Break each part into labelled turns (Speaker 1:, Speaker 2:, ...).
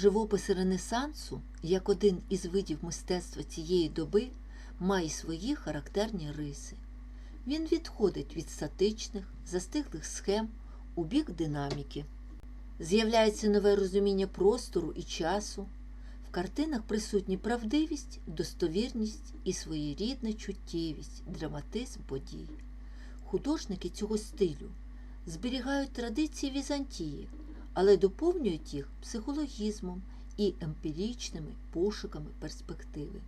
Speaker 1: Живопис Ренесансу, як один із видів мистецтва цієї доби, має свої характерні риси. Він відходить від статичних, застиглих схем у бік динаміки. З'являється нове розуміння простору і часу. В картинах присутні правдивість, достовірність і своєрідна чуттєвість, драматизм подій. Художники цього стилю зберігають традиції Візантії, але доповнюють їх психологізмом і емпіричними пошуками перспективи.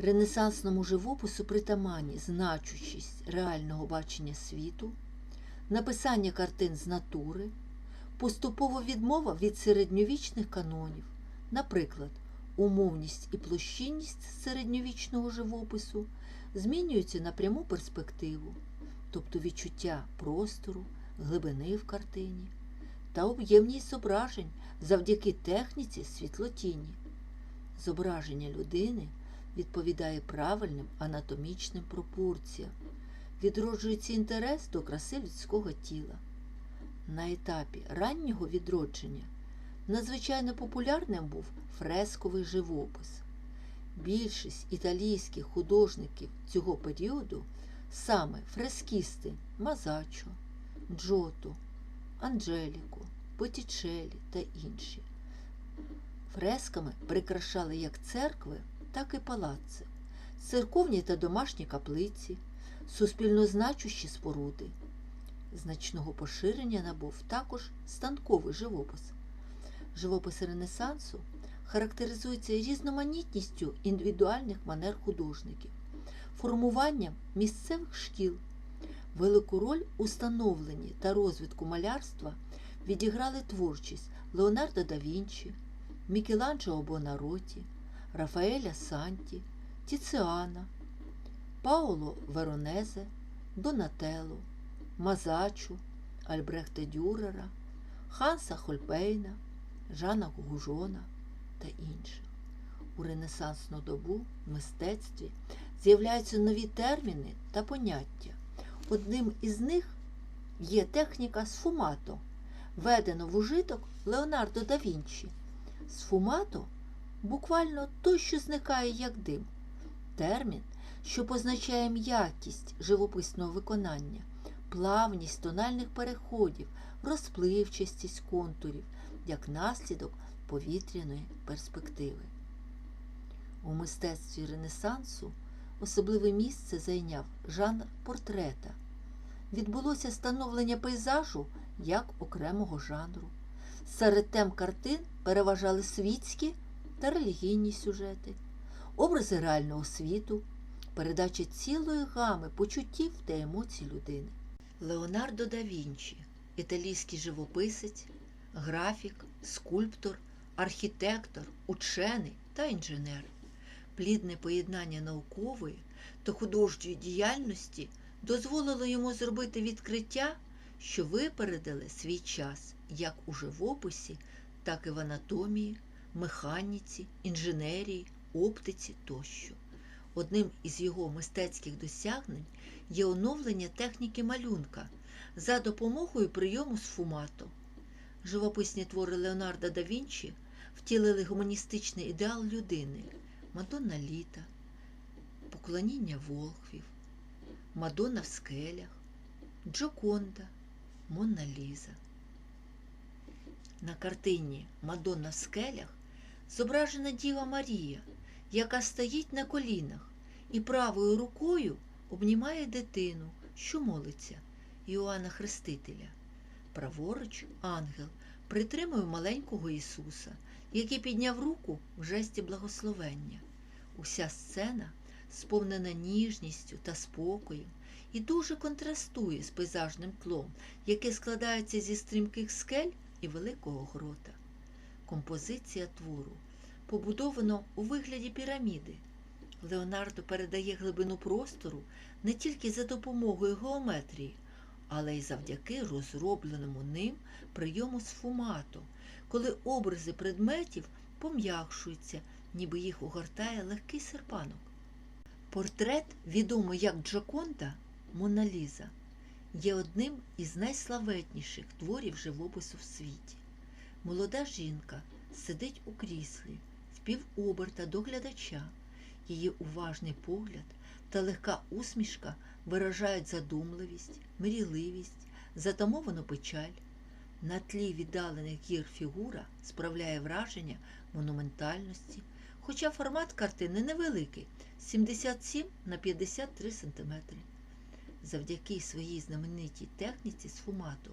Speaker 1: Ренесансному живопису притаманні значущість реального бачення світу, написання картин з натури, поступова відмова від середньовічних канонів, наприклад, умовність і площинність середньовічного живопису змінюються на пряму перспективу, тобто відчуття простору, глибини в картині та об'ємність зображень завдяки техніці світлотіні. Зображення людини відповідає правильним анатомічним пропорціям, відроджується інтерес до краси людського тіла. На етапі раннього відродження надзвичайно популярним був фресковий живопис. Більшість італійських художників цього періоду саме фрескісти Мазачо, Джото, Анджеліко, Боттічелі та інші. Фресками прикрашали як церкви, так і палаци, церковні та домашні каплиці, суспільно значущі споруди. Значного поширення набув також станковий живопис. Живопис Ренесансу характеризується різноманітністю індивідуальних манер художників, формуванням місцевих шкіл. Велику роль у становленні та розвитку малярства відіграли творчість Леонардо да Вінчі, Мікеланджело Бонароті, Рафаеля Санті, Тіціана, Паоло Веронезе, Донателло, Мазачу, Альбрехта Дюрера, Ханса Хольпейна, Жана Гужона та інших. У ренесансну добу в мистецтві з'являються нові терміни та поняття. Одним із них є техніка сфумато, введена в ужиток Леонардо да Вінчі. Сфумато буквально той, що зникає як дим. Термін, що позначає м'якість живописного виконання, плавність тональних переходів, розпливчастість контурів, як наслідок повітряної перспективи. У мистецтві Ренесансу особливе місце зайняв жанр портрета. Відбулося становлення пейзажу як окремого жанру. Серед тем картин переважали світські та релігійні сюжети, образи реального світу, передача цілої гами почуттів та емоцій людини. Леонардо да Вінчі, італійський живописець, графік, скульптор, архітектор, учений та інженер. Плідне поєднання наукової та художньої діяльності дозволило йому зробити відкриття, що випередили свій час як у живописі, так і в анатомії, механіці, інженерії, оптиці тощо. Одним із його мистецьких досягнень є оновлення техніки малюнка за допомогою прийому сфумато. Живописні твори Леонардо да Вінчі втілили гуманістичний ідеал людини, Мадонна літа, поклоніння волхвів, Мадонна в скелях, Джоконда, Монна Ліза. На картині Мадонна в скелях зображена Діва Марія, яка стоїть на колінах і правою рукою обнімає дитину, що молиться Іоанна Хрестителя. Праворуч ангел притримує маленького Ісуса, який підняв руку в жесті благословення. Уся сцена сповнена ніжністю та спокоєм і дуже контрастує з пейзажним тлом, яке складається зі стрімких скель і великого грота. Композиція твору побудовано у вигляді піраміди. Леонардо передає глибину простору не тільки за допомогою геометрії, але й завдяки розробленому ним прийому сфумато, коли образи предметів пом'якшуються, ніби їх огортає легкий серпанок. Портрет, відомий як Джоконда Мона Ліза, є одним із найславетніших творів живопису в світі. Молода жінка сидить у кріслі, з півоберта до глядача. Її уважний погляд та легка усмішка виражають задумливість, мрійливість, затамовану печаль. На тлі віддалених гір фігура справляє враження монументальності, хоча формат картини невеликий 77 на 53 см. Завдяки своїй знаменитій техніці сфумату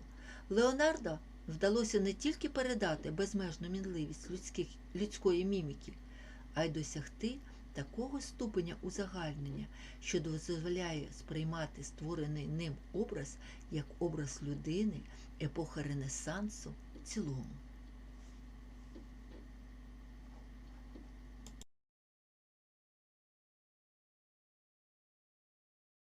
Speaker 1: Леонардо вдалося не тільки передати безмежну мінливість людських, людської міміки, а й досягти такого ступеня узагальнення, що дозволяє сприймати створений ним образ як образ людини епохи Ренесансу в цілому.